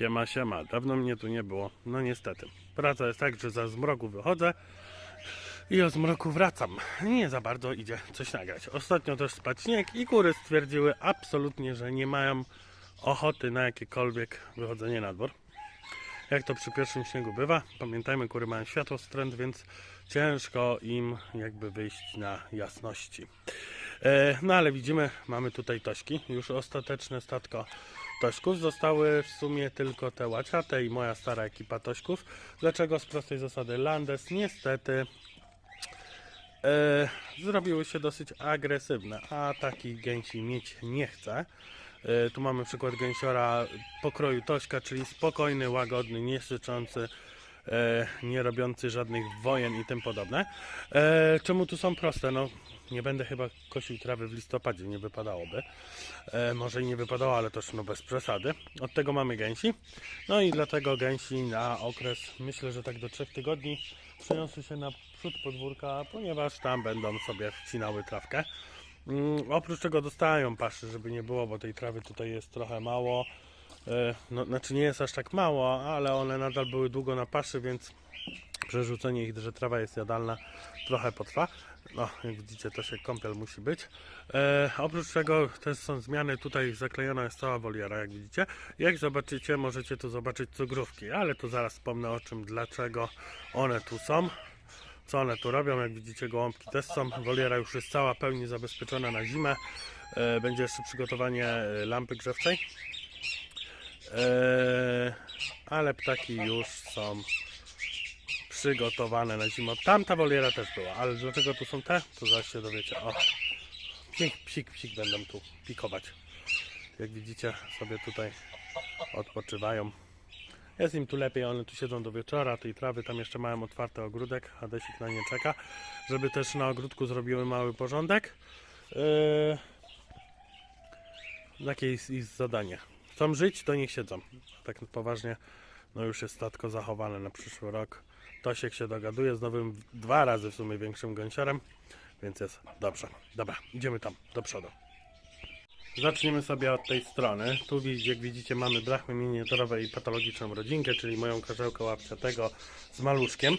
Siema, siema. Dawno mnie tu nie było. No niestety. Praca jest tak, że za zmroku wychodzę i o zmroku wracam. Nie za bardzo idzie coś nagrać. Ostatnio też spadł śnieg i kury stwierdziły absolutnie, że nie mają ochoty na jakiekolwiek wychodzenie na dwór. Jak to przy pierwszym śniegu bywa, pamiętajmy, kury mają światłostręt, więc ciężko im jakby wyjść na jasności. E, No ale widzimy, mamy tutaj tośki. Już ostateczne statko tośków. Zostały w sumie tylko te łaciate i moja stara ekipa tośków. Dlaczego? Z prostej zasady Landes niestety e, zrobiły się dosyć agresywne, a takich gęsi mieć nie chcę. E, tu mamy przykład gęsiora pokroju tośka, czyli spokojny, łagodny, niesyczący, e, nie robiący żadnych wojen i tym podobne. Czemu tu są proste? No, nie będę chyba kosił trawy w listopadzie, nie wypadałoby. E, może i nie wypadało, ale też no bez przesady. Od tego mamy gęsi. No i dlatego gęsi na okres, myślę, że tak do 3 tygodni przeniosły się na przód podwórka, ponieważ tam będą sobie wcinały trawkę. Mm, oprócz tego dostają paszy, żeby nie było, bo tej trawy tutaj jest trochę mało. E, no, znaczy nie jest aż tak mało, ale one nadal były długo na paszy, więc przerzucenie ich, że trawa jest jadalna, trochę potrwa. No, jak widzicie, to się kąpiel musi być. E, oprócz tego też są zmiany, tutaj zaklejona jest cała woliera, jak widzicie. Jak zobaczycie, możecie tu zobaczyć cugrówki, ale to zaraz wspomnę o czym, dlaczego one tu są. Co one tu robią? Jak widzicie, gołąbki też są. Woliera już jest cała pełni zabezpieczona na zimę. E, będzie jeszcze przygotowanie e, lampy grzewczej. E, ale ptaki już są przygotowane na zimę. Tamta woliera też była, ale dlaczego tu są te? To zaraz się dowiecie. O, psik, psik, psik będą tu pikować. Jak widzicie, sobie tutaj odpoczywają. Jest im tu lepiej, one tu siedzą do wieczora, tej trawy tam jeszcze mają otwarty ogródek, a Desik na nie czeka, żeby też na ogródku zrobiły mały porządek. Yy... Takie jest ich zadanie. Chcą żyć, to niech siedzą. Tak poważnie, no już jest statko zachowane na przyszły rok. Tosiek się dogaduje z nowym, dwa razy w sumie większym gąsiorem, więc jest dobrze. Dobra, idziemy tam, do przodu. Zaczniemy sobie od tej strony. Tu jak widzicie mamy brachmy miniaturowe i patologiczną rodzinkę, czyli moją karzełkę łapciatego z maluszkiem.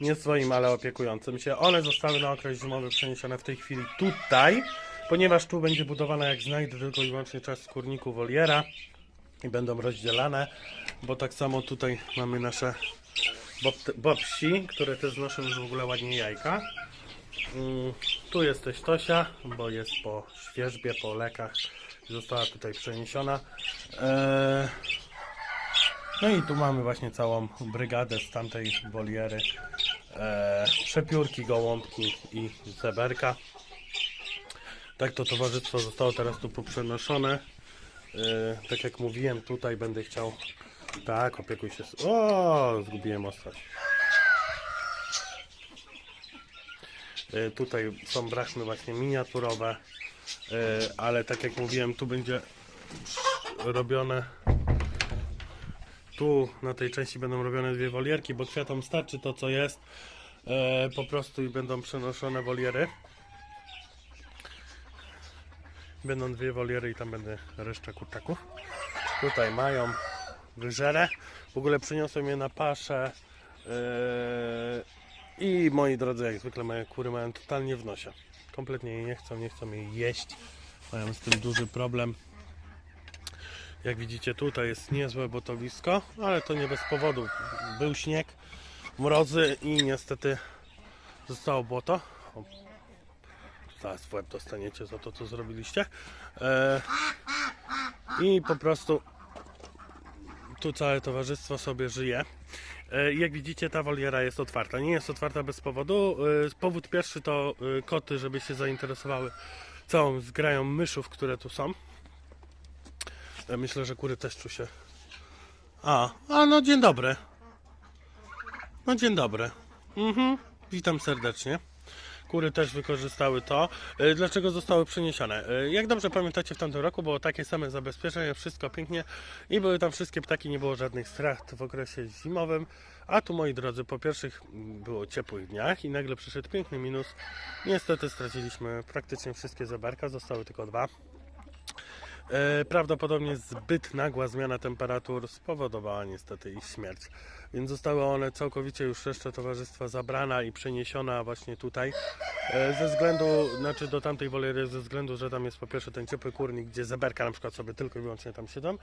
Nie swoim, ale opiekującym się. One zostały na okres zimowy przeniesione w tej chwili tutaj, ponieważ tu będzie budowana, jak znajdę, tylko i wyłącznie czas skórniku woliera i będą rozdzielane, bo tak samo tutaj mamy nasze bob- bobsi, które też znoszą już w ogóle ładnie jajka. Mm, Tu jest też Tosia, bo jest po świeżbie, po lekach. Została tutaj przeniesiona. Eee, No i tu mamy właśnie całą brygadę z tamtej woliery. Eee, Przepiórki, gołąbki i zeberka. Tak to towarzystwo zostało teraz tu poprzenoszone. Eee, Tak jak mówiłem, tutaj będę chciał... Tak, opiekuj się... O, zgubiłem ostrość. E, Tutaj są brachmy właśnie miniaturowe, e, ale tak jak mówiłem, tu będzie robione. Tu na tej części będą robione dwie wolierki, bo kwiatom starczy to co jest. E, Po prostu i będą przenoszone woliery. Będą dwie woliery i tam będzie reszta kurczaków. Tutaj mają wyżerę. W ogóle przyniosłem je na paszę. e, i moi drodzy, jak zwykle moje kury mają totalnie w nosie. Kompletnie jej nie chcą, nie chcą jej jeść. Mają z tym duży problem. Jak widzicie tutaj jest niezłe botowisko, ale to nie bez powodu. Był śnieg, mrozy i niestety zostało błoto. Zaraz w łeb dostaniecie za to, co zrobiliście. E, I po prostu tu całe towarzystwo sobie żyje. E, Jak widzicie, ta woliera jest otwarta. Nie jest otwarta bez powodu. E, Powód pierwszy to koty, żeby się zainteresowały całą zgrają myszów, które tu są. Myślę, że kury też tu się. A, a no dzień dobry. No dzień dobry. Mhm, witam serdecznie. Kury też wykorzystały to. E, Dlaczego zostały przeniesione? E, Jak dobrze pamiętacie, w tamtym roku było takie same zabezpieczenie, wszystko pięknie i były tam wszystkie ptaki, nie było żadnych strat w okresie zimowym. A tu, moi drodzy, po pierwszych mm, było ciepłych dniach i nagle przyszedł piękny minus. Niestety straciliśmy praktycznie wszystkie zeberka, zostały tylko dwa. E, Prawdopodobnie zbyt nagła zmiana temperatur spowodowała niestety ich śmierć. Więc zostały one całkowicie już resztę towarzystwa zabrana i przeniesiona właśnie tutaj. E, Ze względu, znaczy do tamtej wolery, ze względu, że tam jest po pierwsze ten ciepły kurnik, gdzie zeberka na przykład sobie tylko i wyłącznie tam siedzą.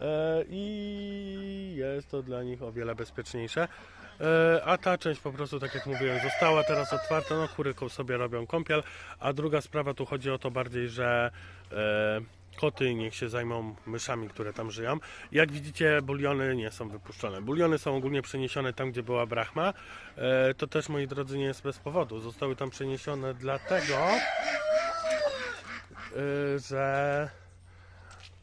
E, I jest to dla nich o wiele bezpieczniejsze. A ta część po prostu, tak jak mówiłem, została teraz otwarta. No, kury ko- sobie robią kąpiel. A druga sprawa, tu chodzi o to bardziej, że koty niech się zajmą myszami, które tam żyją. Jak widzicie, buliony nie są wypuszczone. Buliony są ogólnie przeniesione tam, gdzie była brachma. E, To też, moi drodzy, nie jest bez powodu. Zostały tam przeniesione dlatego, e, że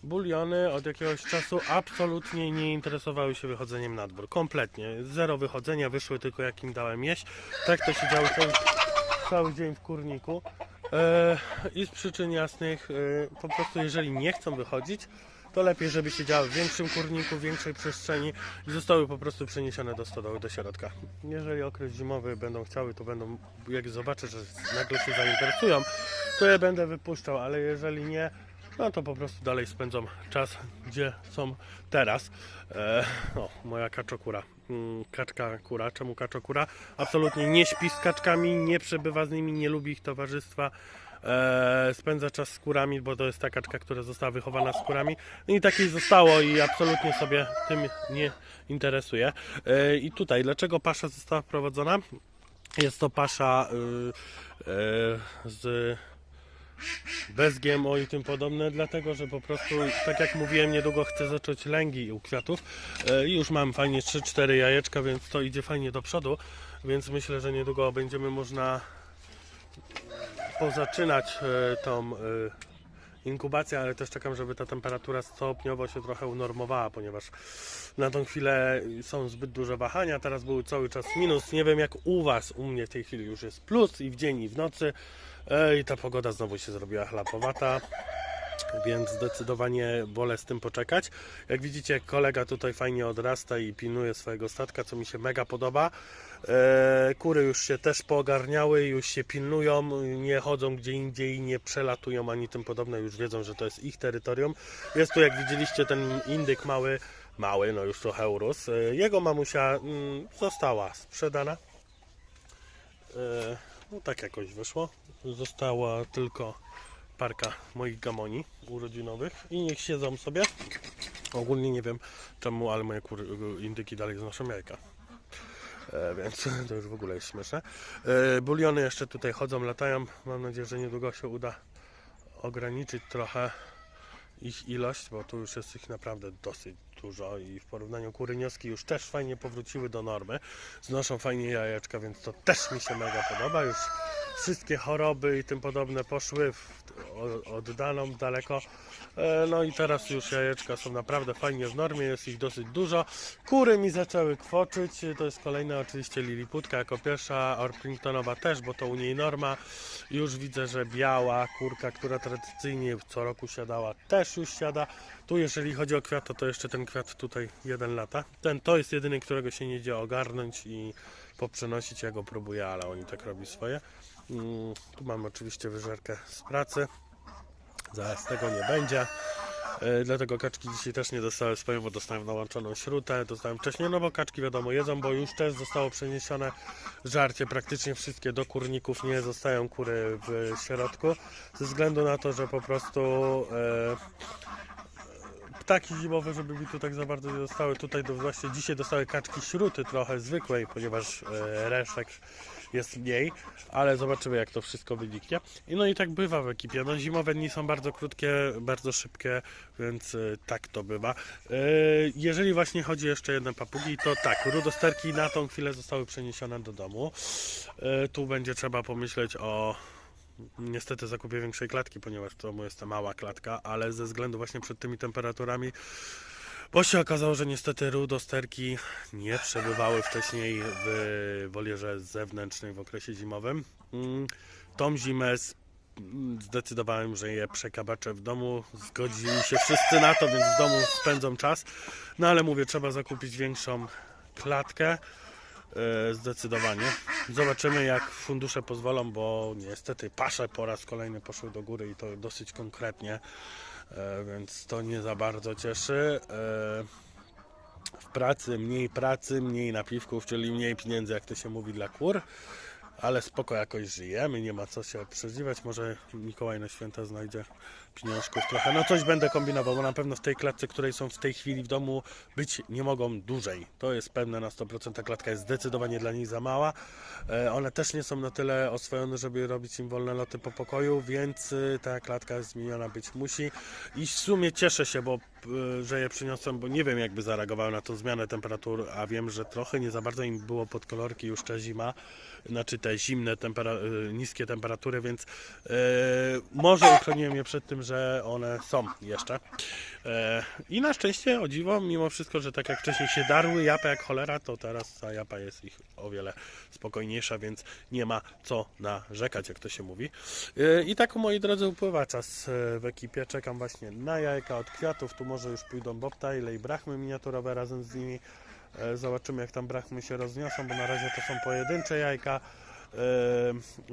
buliony od jakiegoś czasu absolutnie nie interesowały się wychodzeniem na dwór. Kompletnie. Zero wychodzenia, wyszły tylko jak im dałem jeść. Tak to się działo cały, cały dzień w kurniku. E, I z przyczyn jasnych, e, po prostu jeżeli nie chcą wychodzić, to lepiej, żeby siedziały w większym kurniku, w większej przestrzeni i zostały po prostu przeniesione do stodoły, do środka. Jeżeli okres zimowy będą chciały, to będą, jak zobaczę, że nagle się zainteresują, to je będę wypuszczał, ale jeżeli nie, no to po prostu dalej spędzą czas, gdzie są teraz. E, o, moja kaczokura. Mm, Kaczka kura. Czemu kaczokura? Absolutnie nie śpi z kaczkami, nie przebywa z nimi, nie lubi ich towarzystwa. E, spędza czas z kurami, bo to jest ta kaczka, która została wychowana z kurami. No i takiej zostało i absolutnie sobie tym nie interesuje. E, I tutaj, dlaczego pasza została wprowadzona? Jest to pasza y, y, z bez GMO i tym podobne, dlatego że po prostu, tak jak mówiłem, niedługo chcę zacząć lęgi u kwiatów. E, i już mam fajnie 3-4 jajeczka, więc to idzie fajnie do przodu, więc myślę, że niedługo będziemy można pozaczynać e, tą e, inkubację, ale też czekam, żeby ta temperatura stopniowo się trochę unormowała, ponieważ na tą chwilę są zbyt duże wahania, teraz był cały czas minus, nie wiem jak u Was, u mnie w tej chwili już jest plus i w dzień i w nocy i ta pogoda znowu się zrobiła chlapowata. Więc zdecydowanie wolę z tym poczekać. Jak widzicie, kolega tutaj fajnie odrasta i pilnuje swojego statka, co mi się mega podoba. E, kury już się też poogarniały, już się pilnują, nie chodzą gdzie indziej, nie przelatują ani tym podobne, już wiedzą, że to jest ich terytorium. Jest tu, jak widzieliście, ten indyk mały, mały, no już trochę urósł. E, Jego mamusia mm, została sprzedana. No tak jakoś wyszło. Została tylko parka moich gamoni urodzinowych i niech siedzą sobie. Ogólnie nie wiem czemu, ale moje kury, indyki dalej znoszą jajka. E, więc to już w ogóle jest śmieszne. E, buliony jeszcze tutaj chodzą, latają. Mam nadzieję, że niedługo się uda ograniczyć trochę ich ilość, bo tu już jest ich naprawdę dosyć dużo i w porównaniu kurynioski już też fajnie powróciły do normy. Znoszą fajnie jajeczka, więc to też mi się mega podoba. Już wszystkie choroby i tym podobne poszły w oddaną daleko. E, No i teraz już jajeczka są naprawdę fajnie w normie, jest ich dosyć dużo. Kury mi zaczęły kwoczyć, to jest kolejna oczywiście liliputka jako pierwsza, Orpingtonowa też, bo to u niej norma. Już widzę, że biała kurka, która tradycyjnie co roku siadała, też już siada. Tu jeżeli chodzi o kwiat, to, jeszcze ten kwiat tutaj jeden lata. Ten to jest jedyny, którego się nie dzieje ogarnąć i poprzenosić. Ja go próbuję, ale oni tak robi swoje. Mm, Tu mam oczywiście wyżerkę z pracy. Zaraz tego nie będzie. E, Dlatego kaczki dzisiaj też nie dostały swojego, bo dostałem nałączoną śrutę. Dostałem wcześniej, no bo kaczki wiadomo jedzą, bo już też zostało przeniesione żarcie praktycznie wszystkie do kurników. Nie zostają kury w środku. Ze względu na to, że po prostu e, ptaki zimowe, żeby mi tu tak za bardzo nie dostały. Tutaj do, właśnie dzisiaj dostały kaczki śruty trochę zwykłej, ponieważ e, reszek jest mniej, ale zobaczymy jak to wszystko wyniknie. I no i tak bywa w ekipie. No zimowe dni są bardzo krótkie, bardzo szybkie, więc e, tak to bywa. E, jeżeli właśnie chodzi jeszcze o jedne papugi, to tak, rudosterki na tą chwilę zostały przeniesione do domu. E, tu będzie trzeba pomyśleć o Niestety zakupię większej klatki, ponieważ to jest to mała klatka, ale ze względu właśnie przed tymi temperaturami, bo się okazało, że niestety rudosterki nie przebywały wcześniej w wolierze zewnętrznej w okresie zimowym. Mm, Tą zimę mm, zdecydowałem, że je przekabaczę w domu. Zgodzili się wszyscy na to, więc w domu spędzą czas. No ale mówię, trzeba zakupić większą klatkę. E, Zdecydowanie. Zobaczymy jak fundusze pozwolą, bo niestety pasze po raz kolejny poszły do góry i to dosyć konkretnie. e, więc to nie za bardzo cieszy. E, w pracy mniej pracy, mniej napiwków, czyli mniej pieniędzy, jak to się mówi, dla kur. Ale spoko jakoś żyjemy, nie ma co się przeżywać. Może Mikołaj na święta znajdzie pieniążków trochę. No coś będę kombinował, bo na pewno w tej klatce, której są w tej chwili w domu, być nie mogą dłużej. To jest pewne na 100%. Ta klatka jest zdecydowanie dla nich za mała. E, One też nie są na tyle oswojone, żeby robić im wolne loty po pokoju, więc y, ta klatka zmieniona być musi. I w sumie cieszę się, bo że je przyniosłem, bo nie wiem jakby zareagowały na tą zmianę temperatur, a wiem, że trochę nie za bardzo im było pod kolorki już ta zima, znaczy te zimne, tempera- y, niskie temperatury, więc y, może uchroniłem je przed tym, że one są jeszcze. E, I na szczęście, o dziwo, mimo wszystko, że tak jak wcześniej się darły japy jak cholera, to teraz ta japa jest ich o wiele spokojniejsza, więc nie ma co narzekać, jak to się mówi. E, I tak, moi drodzy, upływa czas w ekipie. Czekam właśnie na jajka od kwiatów. Tu może już pójdą bobtaile i brachmy miniaturowe razem z nimi. E, Zobaczymy, jak tam brachmy się rozniosą, bo na razie to są pojedyncze jajka. E,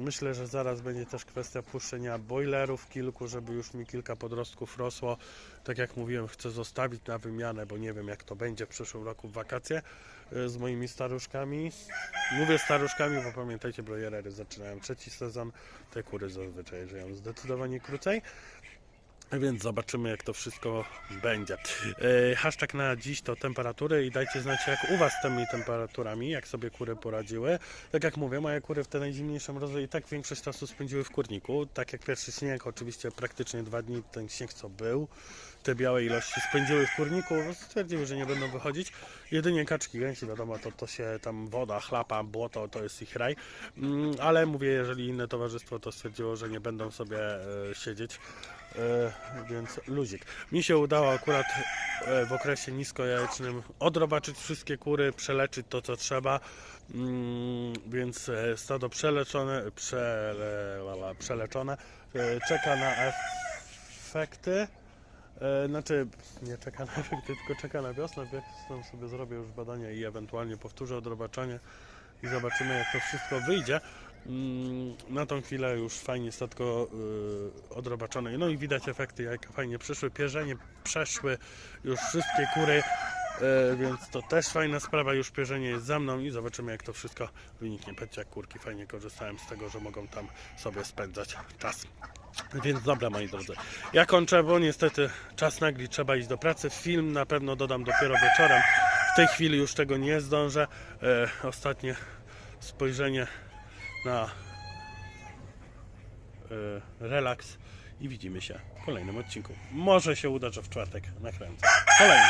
Myślę, że zaraz będzie też kwestia puszczenia boilerów kilku, żeby już mi kilka podrostków rosło. Tak jak mówiłem, chcę zostawić na wymianę, bo nie wiem jak to będzie w przyszłym roku w wakacje e, z moimi staruszkami. Mówię staruszkami, bo pamiętajcie, broilery zaczynają trzeci sezon. Te kury zazwyczaj żyją zdecydowanie krócej. Więc zobaczymy, jak to wszystko będzie. E, Hashtag na dziś to temperatury i dajcie znać, jak u Was z tymi temperaturami, jak sobie kury poradziły. Tak jak mówię, moje kury w te najzimniejsze mrozy i tak większość czasu spędziły w kurniku. Tak jak pierwszy śnieg, oczywiście praktycznie dwa dni ten śnieg co był, te białe ilości spędziły w kurniku, stwierdziły, że nie będą wychodzić. Jedynie kaczki, gęsi, wiadomo, to, to się tam woda, chlapa, błoto, to jest ich raj. Mm, Ale mówię, jeżeli inne towarzystwo to stwierdziło, że nie będą sobie e, siedzieć, E, więc luzik. Mi się udało akurat e, w okresie niskojajecznym odrobaczyć wszystkie kury, przeleczyć to co trzeba, Mm, więc stado przeleczone, przeleczone czeka na efekty. E, Znaczy, nie czeka na efekty, tylko czeka na wiosnę. Wiosną sobie zrobię już badania i ewentualnie powtórzę odrobaczenie i zobaczymy jak to wszystko wyjdzie. Mm, Na tą chwilę już fajnie statko y, odrobaczone. No i widać efekty, jajka fajnie przyszły, pierzenie przeszły, już wszystkie kury, y, więc to też fajna sprawa, już pierzenie jest za mną i zobaczymy jak to wszystko wyniknie. Patrzcie jak kurki fajnie korzystałem z tego, że mogą tam sobie spędzać czas. Więc dobra moi drodzy, ja kończę, bo niestety czas nagli, trzeba iść do pracy. Film na pewno dodam dopiero wieczorem. W tej chwili już tego nie zdążę. E, ostatnie spojrzenie na e, relaks i widzimy się w kolejnym odcinku. Może się uda, że w czwartek nakręcę. Kolejny.